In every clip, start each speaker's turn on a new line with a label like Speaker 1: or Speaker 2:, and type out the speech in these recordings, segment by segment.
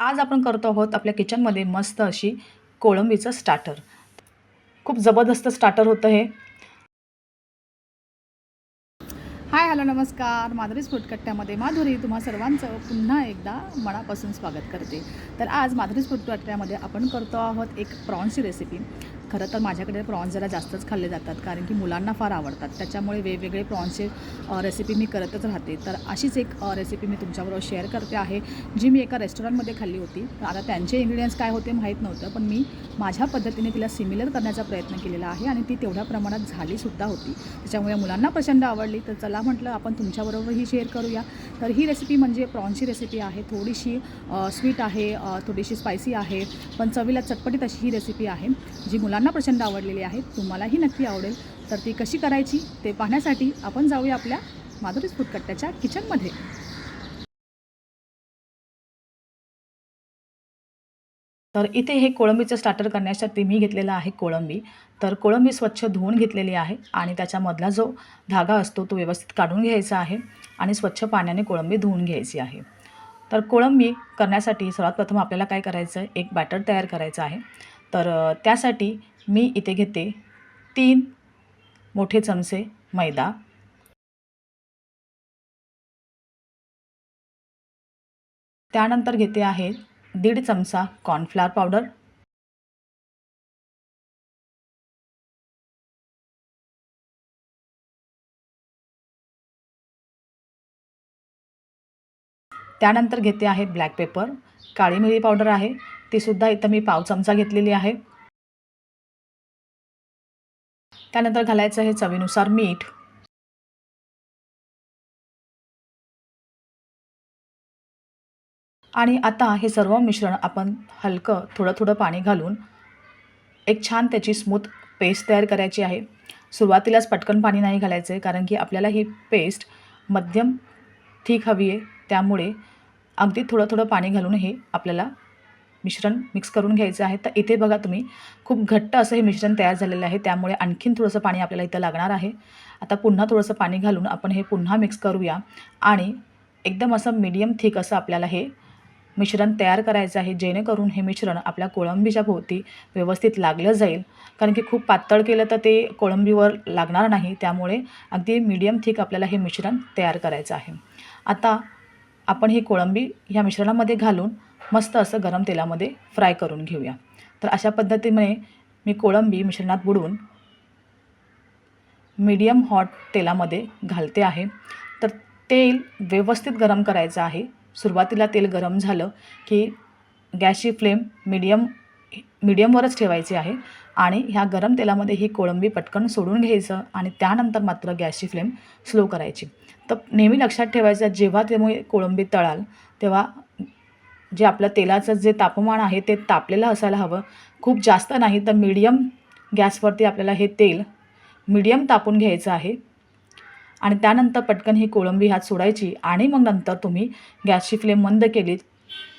Speaker 1: आज आपण करतो आहोत आपल्या किचनमध्ये मस्त अशी कोळंबीचं स्टार्टर खूप जबरदस्त स्टार्टर होतं हे. हाय हॅलो नमस्कार. माधुरीच फुटकट्ट्यामध्ये माधुरी तुम्हा सर्वांचं पुन्हा एकदा मनापासून स्वागत करते. तर आज माधुरीच फुटकट्ट्यामध्ये आपण करतो आहोत एक प्रॉन्सची रेसिपी खरं तर माझ्याकडे प्रॉन्स जरा जास्तच खाल्ले जातात कारण की मुलांना फार आवडतात. त्याच्यामुळे वेगवेगळे प्रॉन्सचे रेसिपी मी करतच राहते. तर अशीच एक रेसिपी मी तुमच्याबरोबर शेअर करते आहे जी मी एका रेस्टॉरंटमध्ये खाल्ली होती. आता त्यांचे इन्ग्रेडियंट्स काय होते माहीत नव्हतं पण मी माझ्या पद्धतीने तिला सिमिलर करण्याचा प्रयत्न केलेला आहे आणि ती तेवढ्या प्रमाणात झालीसुद्धा होती. त्याच्यामुळे मुलांना प्रचंड आवडली. तर चला म्हटलं आपण तुमच्याबरोबर ही शेअर करूया. तर ही रेसिपी म्हणजे प्रॉन्सची रेसिपी आहे. थोडीशी स्वीट आहे थोडीशी स्पायसी आहे पण चवीला चटपटीत अशी ही रेसिपी आहे जी मुलांना प्रचंड आवडलेली आहे तुम्हालाही नक्की आवडेल. तर ती कशी करायची ते पाहण्यासाठी आपण जाऊया आपल्या माधुरी फुटकट्ट्याच्या किचनमध्ये. तर इथे हे कोळंबीचं स्टार्टर करण्यासाठी मी घेतलेला आहे कोळंबी. तर कोळंबी स्वच्छ धुवून घेतलेली आहे आणि त्याच्यामधला जो धागा असतो तो व्यवस्थित काढून घ्यायचा आहे आणि स्वच्छ पाण्याने कोळंबी धुवून घ्यायची आहे. तर कोळंबी करण्यासाठी सर्वात प्रथम आपल्याला काय करायचं आहे एक बॅटर तयार करायचं आहे. तर त्यासाठी मी इथे घेते तीन मोठे चमचे मैदा. त्यानंतर घेते आहे दीड चमचा कॉर्नफ्लॉर पावडर त्यानंतर घेते आहे ब्लॅक पेपर काळी मिरी पावडर आहे. तीसुद्धा इथं मी पाव चमचा घेतलेली आहे. त्यानंतर घालायचं आहे चवीनुसार मीठ. आणि आता हे सर्व मिश्रण आपण हलकं थोडं थोडं पाणी घालून एक छान त्याची स्मूथ पेस्ट तयार करायची आहे. सुरुवातीलाच पटकन पाणी नाही घालायचं आहे कारण की आपल्याला ही पेस्ट मध्यम ठीक हवी आहे. त्यामुळे अगदी थोडं थोडं पाणी घालून हे आपल्याला मिश्रण मिक्स करून घ्यायचं आहे. तर इथे बघा तुम्ही खूप घट्ट असं हे मिश्रण तयार झालेलं आहे. त्यामुळे आणखीन थोडंसं पाणी आपल्याला इथं लागणार आहे. आता पुन्हा थोडंसं पाणी घालून आपण हे पुन्हा मिक्स करूया. आणि एकदम असं मीडियम थिक असं आपल्याला हे मिश्रण तयार करायचं आहे जेणेकरून हे मिश्रण आपल्या कोळंबीच्या भोवती व्यवस्थित लागलं जाईल. कारण की खूप पातळ केलं तर ते कोळंबीवर लागणार नाही. त्यामुळे अगदी मीडियम थिक आपल्याला हे मिश्रण तयार करायचं आहे. आता आपण ही कोळंबी ह्या मिश्रणामध्ये घालून मस्त असं गरम तेलामध्ये फ्राय करून घेऊया. तर अशा पद्धतीने मी कोळंबी मिश्रणात बुडवून मीडियम हॉट तेलामध्ये घालते आहे. तर तेल व्यवस्थित गरम करायचं आहे. सुरुवातीला तेल गरम झालं की गॅसची फ्लेम मीडियम मीडियमवरच ठेवायची आहे आणि ह्या गरम तेलामध्ये ही कोळंबी पटकन सोडून घ्यायचं आणि त्यानंतर मात्र गॅसची फ्लेम स्लो करायची. तर नेहमी लक्षात ठेवायचं जेव्हा त्यामुळे कोळंबी तळाल तेव्हा जे आपलं तेलाचं जे तापमान आहे ते तापलेलं असायला हवं. खूप जास्त नाही तर मीडियम गॅसवरती आपल्याला हे तेल मीडियम तापून घ्यायचं आहे. आणि त्यानंतर पटकन ही कोळंबी ह्यात सोडायची आणि मग नंतर तुम्ही गॅसची फ्लेम मंद केली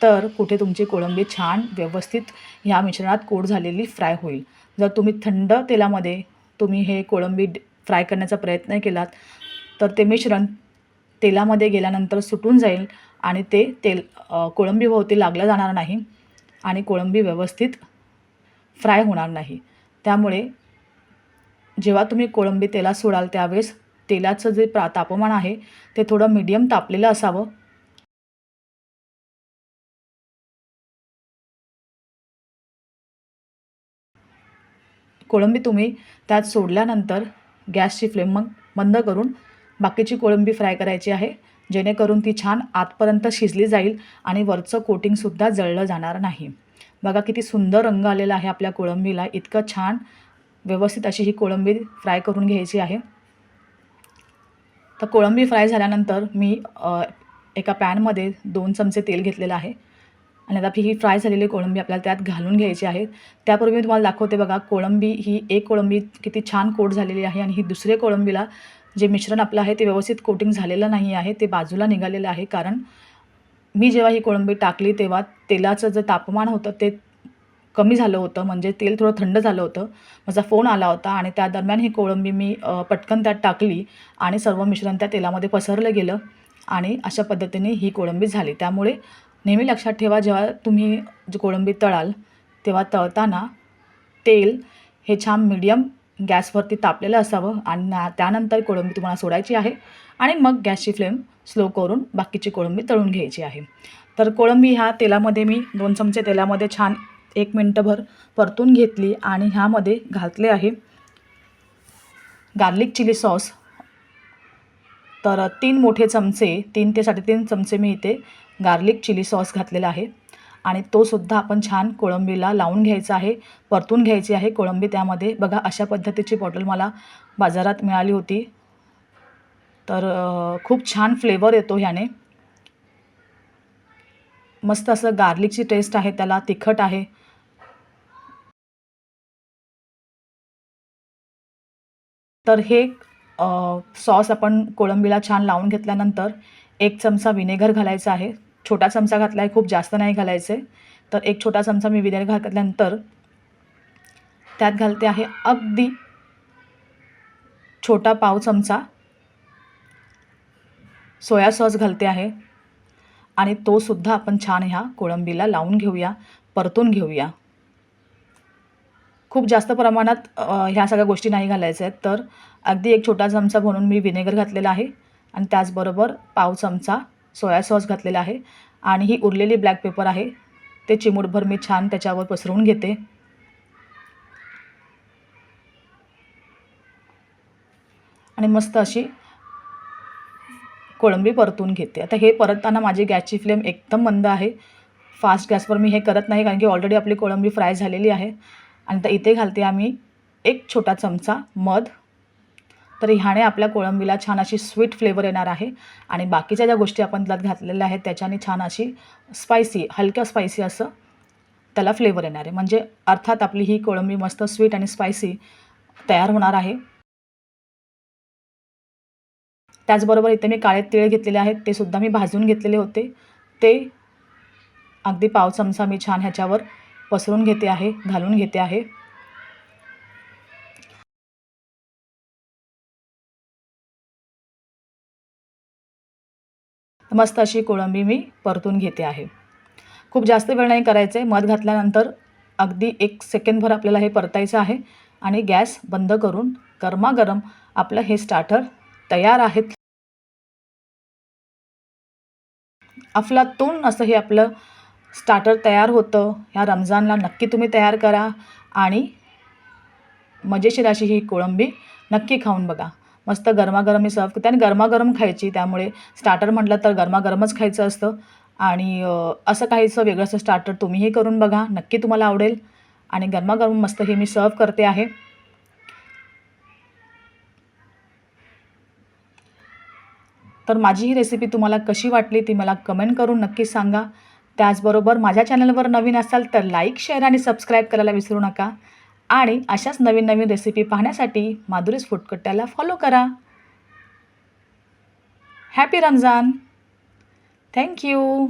Speaker 1: तर कुठे तुमची कोळंबी छान व्यवस्थित ह्या मिश्रणात कोड झालेली फ्राय होईल. जर तुम्ही थंड तेलामध्ये तुम्ही हे कोळंबी फ्राय करण्याचा प्रयत्न केलात तर ते मिश्रण तेलामध्ये गेल्यानंतर सुटून जाईल आणि ते तेल कोळंबीभोवती लागलं जाणार नाही आणि कोळंबी व्यवस्थित फ्राय होणार नाही. त्यामुळे जेव्हा तुम्ही कोळंबी तेलात सोडाल त्यावेळेस तेलाचं जे प्रा तापमान आहे ते थोडं मीडियम तापलेलं असावं. कोळंबी तुम्ही त्यात सोडल्यानंतर गॅसची फ्लेम मग बंद करून बाकीची कोळंबी फ्राय करायची आहे. जेणेकरून ती छान आतपर्यंत शिजली जाईल आणि वरचं कोटिंगसुद्धा जळलं जाणार नाही. बघा किती सुंदर रंग आलेला आहे आपल्या कोळंबीला. इतकं छान व्यवस्थित अशी ही कोळंबी फ्राय करून घ्यायची आहे. तर कोळंबी फ्राय झाल्यानंतर मी एका पॅनमध्ये दोन चमचे तेल घेतलेलं आहे. आणि आता ही फ्राय झालेली कोळंबी आपल्याला त्यात घालून घ्यायची आहे. त्यापूर्वी मी तुम्हाला दाखवते बघा कोळंबी ही एक कोळंबी किती छान कोट झालेली आहे आणि ही दुसऱ्या कोळंबीला जे मिश्रण आपलं आहे ते व्यवस्थित कोटिंग झालेलं नाही आहे ते बाजूला निघालेलं आहे. कारण मी जेव्हा ही कोळंबी टाकली तेव्हा तेलाचं जे तापमान होतं ते कमी झालं होतं. म्हणजे तेल थोडं थंड झालं होतं. माझा फोन आला होता आणि त्या दरम्यान ही कोळंबी मी पटकन त्यात टाकली आणि सर्व मिश्रण त्या तेलामध्ये पसरलं गेलं आणि अशा पद्धतीने ही कोळंबी झाली. त्यामुळे नेहमी लक्षात ठेवा जेव्हा तुम्ही जी कोळंबी तळाल तेव्हा तळताना तेल हे छान मीडियम गॅसवरती तापलेलं असावं आणि ना त्यानंतर कोळंबी तुम्हाला सोडायची आहे. आणि मग गॅसची फ्लेम स्लो करून बाकीची कोळंबी तळून घ्यायची आहे. तर कोळंबी ह्या तेलामध्ये मी दोन चमचे तेलामध्ये छान एक मिनटंभर परतून घेतली आणि ह्यामध्ये घातले आहे गार्लिक चिली सॉस. तर तीन मोठे चमचे तीन ते साडेतीन चमचे मी इथे गार्लिक चिली सॉस घातलेला आहे. आणि तो सुद्धा आपण छान कोळंबीला लावून घ्यायचा आहे परतून घ्यायची आहे कोळंबी त्यामध्ये. बघा अशा पद्धतीची बॉटल मला बाजारात मिळाली होती. तर खूप छान फ्लेवर येतो ह्याने. मस्त असं गार्लिकची टेस्ट आहे त्याला तिखट आहे. तर हे सॉस आपण कोळंबीला छान लावून घेतल्यानंतर एक चमचा विनेगर घालायचा आहे. छोटा चमचा घातला आहे खूप जास्त नाही घालायचे. तर एक छोटा चमचा मी विनेगर घातल्यानंतर त्यात घालते आहे अगदी छोटा पाव चमचा सोया सॉस घालते आहे. आणि तो सुद्धा आपण छान ह्या कोळंबीला लावून घेऊया परतून घेऊया. खूप जास्त प्रमाणात ह्या सगळ्या गोष्टी नाही घालायच्या आहेत. तर अगदी एक छोटा चमचा म्हणून मी विनेगर घातलेला आहे. आणि त्याचबरोबर पाव चमचा सोया सॉस घातलेला आहे आणि ही उरलेली ब्लॅक पेपर आहे. ते चिमूटभर मी छान त्याच्यावर पसरवून घेते. आणि मस्त अशी कोळंबी परतून घेते. आता हे परतताना माझी गॅसची फ्लेम एकदम मंद आहे. फास्ट गॅसवर मी हे करत नाही कारण की ऑलरेडी आपली कोळंबी फ्राय झालेली आहे. आणि तर इथे घालते आम्ही एक छोटा चमचा मध. तर ह्याने आपल्या कोळंबीला छान अशी स्वीट फ्लेवर येणार आहे. आणि बाकीच्या ज्या गोष्टी आपण त्यात घातलेल्या आहेत त्याच्याने छान अशी स्पायसी हलक्या स्पायसी असं त्याला फ्लेवर येणार आहे. म्हणजे अर्थात आपली ही कोळंबी मस्त स्वीट आणि स्पायसी तयार होणार आहे. त्याचबरोबर इथे मी काळे तिळ घेतलेले आहेत ते सुद्धा मी भाजून घेतलेले होते. ते अगदी पाव चमचा मी छान ह्याच्यावर पसरून घेते आहे घालून घेते आहे. मस्त अशी कोळंबी मी परतून घेते आहे. खूप जास्त वेळ नाही करायचं. आहे मध घातल्यानंतर अगदी एक सेकंदभर आपल्याला हे परतायचं आहे आणि गॅस बंद करून गरमागरम आपलं हे स्टार्टर तयार आहेत अफलातून असं हे आपलं स्टार्टर तयार होतं. ह्या रमजानला नक्की तुम्ही तयार करा आणि मजेशीर अशी ही कोळंबी नक्की खाऊन बघा. मस्त गरमागरम मी सर्व करते आणि गरमागरम खायची त्यामुळे स्टार्टर म्हटलं तर गरमागरमच खायचं असतं. आणि असं काहीचं वेगळंसं स्टार्टर तुम्हीही करून बघा नक्की तुम्हाला आवडेल. आणि गरमागरम मस्त हे मी सर्व करते आहे. तर माझी ही रेसिपी तुम्हाला कशी वाटली ती मला कमेंट करून नक्की सांगा. त्याचबरोबर माझ्या चॅनलवर नवीन असाल तर लाईक शेअर आणि सबस्क्राईब करायला विसरू नका. आणि अशाच नवीन नवीन रेसिपी पाहण्यासाठी माधुरीज फुटकट्ट्याला फॉलो करा. Happy Ramzan thank you